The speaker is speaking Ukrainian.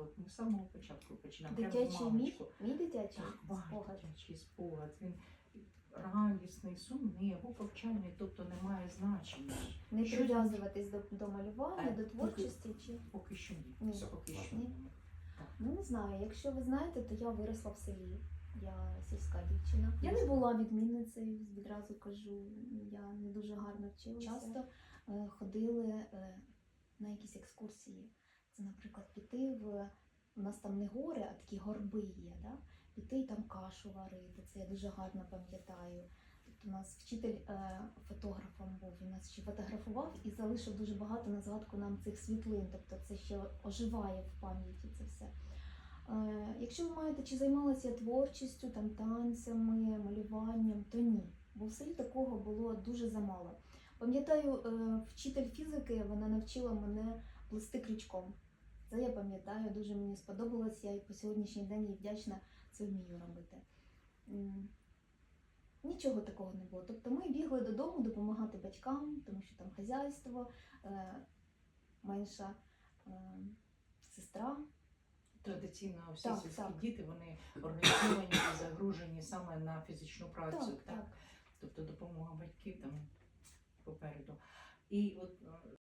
от ми з самого початку починаємо. Дитячий мій, мій дитячий спогад. дитячий спогад. Він радісний, сумний або повчальний, тобто не має значення. Не Що прив'язуватись до, до малювання, Е, до творчості чи. Поки що ні. Ні. Поки що ні. Ну не знаю, якщо ви знаєте, то я виросла в селі. Я сільська дівчина. Я не була відмінницею, відразу кажу. Я не дуже гарно вчилася. Часто е, ходили е, на якісь екскурсії. Це, наприклад, піти в у нас там не гори, а такі горби є. Да? Піти і там кашу варити. Це я дуже гарно пам'ятаю. Тобто у нас вчитель е, фотографом був, він нас ще фотографував і залишив дуже багато на згадку нам цих світлин. Тобто це ще оживає в пам'яті це все. Е, якщо ви маєте, чи займалася творчістю, там танцями, малюванням, то ні. Бо в селі такого було дуже замало. Пам'ятаю, е, вчитель фізики вона навчила мене плести крючком. Це я пам'ятаю, дуже мені сподобалось. Я і по сьогоднішній день їй вдячна, це вмію робити. Нічого такого не було. Тобто ми бігли додому допомагати батькам, тому що там хазяйство, е, менша е, сестра. Традиційно всі Так, сільські так. діти вони організовані і загружені саме на фізичну працю. Так, так? так. Тобто допомога батьків там попереду. І от